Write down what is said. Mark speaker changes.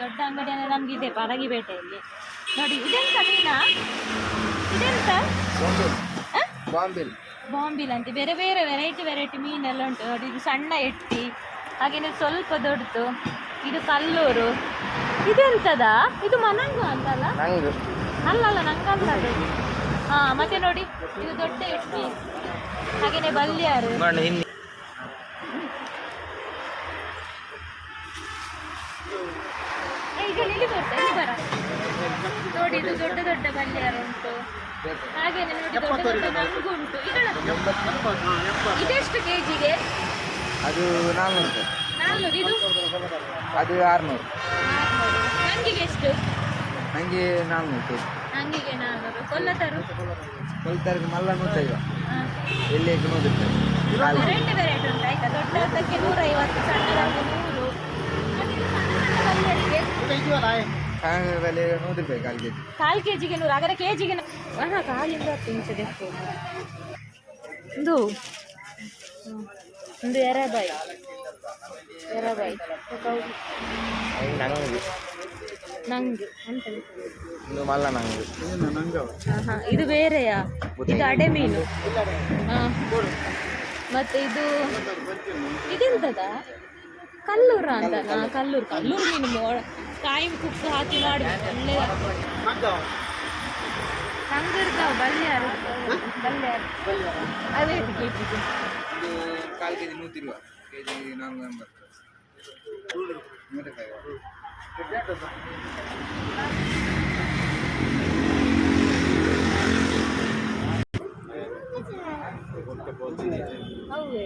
Speaker 1: ದೊಡ್ಡ ಅಂಗಡಿ ಅಂದರೆ ನಮ್ಗೆ ಇದೆ ಪರಗಿಪೇಟೆಯಲ್ಲಿ ನೋಡಿ ಇದೆಂತ ಮೀನಾ? ಇದೆಂತ?
Speaker 2: ಬಾಂಬಿಲ್.
Speaker 1: ಬಾಂಬಿಲ್. ಅಂತ. ಬೇರೆ ಬೇರೆ ವೆರೈಟಿ ವೆರೈಟಿ ಮೀನೆಲ್ಲ ಉಂಟು. ನೋಡಿ ಇದು ಸಣ್ಣ ಎಟ್ಟಿ ಹಾಗೇನೆ ಸ್ವಲ್ಪ ದೊಡ್ಡದು ಇದು ಕಲ್ಲೂರು. ಇದೆಂತದ? ಇದು ಮನಂಗು ಅಂತಲ್ಲ?
Speaker 2: ನಂಗೆ.
Speaker 1: ಅಲ್ಲಲ್ಲ ನಂಗಲ್ಲ ಅದು. ಹಾ ಮತ್ತೆ ನೋಡಿ ಇದು ದೊಡ್ಡ ಎಟ್ಟಿ. ಹಾಗೇನೆ ಬಲ್ಯಾರು ಇಲ್ಲಿ ಇಲ್ಲಿ ಬರ ನೋಡಿ ಇದು ದೊಡ್ಡ ದೊಡ್ಡ ಬಲ್ಯಾರು ಉಂಟು. ಹಾಗೇನೆ ನೋಡಿ ದೊಡ್ಡ ದೊಡ್ಡ ನಂಗು ಉಂಟು. ಇದೆಷ್ಟು ಇದೆಷ್ಟು ಕೆಜಿಗೆ?
Speaker 2: ಅದು ನಾನ್ನೂರು
Speaker 1: ಇದು?
Speaker 2: ಅದು ಆರುನೂರು.
Speaker 1: ನಂಗಿಗೆ ಎಷ್ಟು?
Speaker 2: ನನಗೆ ನಾನ್ನೂರು ಕೆ ಜಿ
Speaker 1: ನಂಗಿಗೆ ನಾನ್ನೂರು ಕೊಲ್ಲತರು
Speaker 2: ಕೊಲ್ತಾರಿಗೆ ಮಲ್ಲ
Speaker 1: ಹಾ.
Speaker 2: ಎಲ್ಲಿ ನೂದಿರ್ತದೆ
Speaker 1: ವೆರೈಟಿ ವೆರೈಟಿ ಉಂಟು. ಆಯ್ತಾ? ದೊಡ್ಡದಕ್ಕೆ ನೂರೈವತ್ತು ಸಣ್ಣದಕ್ಕೆ ನೂರು. ಹಾಗೆ ಸಣ್ಣ ಸಣ್ಣ ಬಲ್ಯರಿಗೆ
Speaker 2: ಕಾಂಗ್ರೆಸ್ದಲ್ಲಿ ನೂರು ರೂಪಾಯಿ ಕಾಲು ಕೆ ಜಿ
Speaker 1: ಕಾಲು ಕೆ ಜಿಗೆ ನೂರು ಹಾಗಾದ್ರೆ ಕೆ ಜಿಗೆ ಹಾಂ ಕಾಲಿಂದ ತಿನ್ಸದೆ ಒಂದು. ಒಂದು ಎರೆಬಾಯಿ. ಎರೆಬಾಯಿ.
Speaker 2: ನಂಗೆ.
Speaker 1: ನಂಗೆ ಅಂತ
Speaker 2: ಒಂದು ಮಲ್ಲ ನಂಗೆ.
Speaker 1: ಹಾಂ ಹಾಂ ಇದು ಬೇರೆಯಾ? ಇದು ಅಡೆ ಮೀನು. ಹಾಂ ಮತ್ತೆ ಇದು ಇದೆಂತದ? ಕಲ್ಲೂರ ಅಂತ ಕಲ್ಲೂರು ಕಲ್ಲೂರು ಮೀನು ಮೊ- ಕಾಯಿ ಕುಕ್ಕು ಹಾಕಿ ಮಾಡಿ ಒಳ್ಳೆಯದಾಗ್ತದೆ ನಂಗೆ ಇರ್ತಾವ ಬಲ್ಯಾರು ಬಲ್ಯಾರು ಅವೇ ಕೆ ಜಿಗೆ
Speaker 2: ಒಂದು ಕಾಲು ಕೆ ಜಿ ನೂತಿ ರೂಪ ಕೆ ಜಿ ನಾನ್ನೂರ ಎಂಬತ್ತು ನೂರೈವತ್ತು
Speaker 1: ಹೌದೇ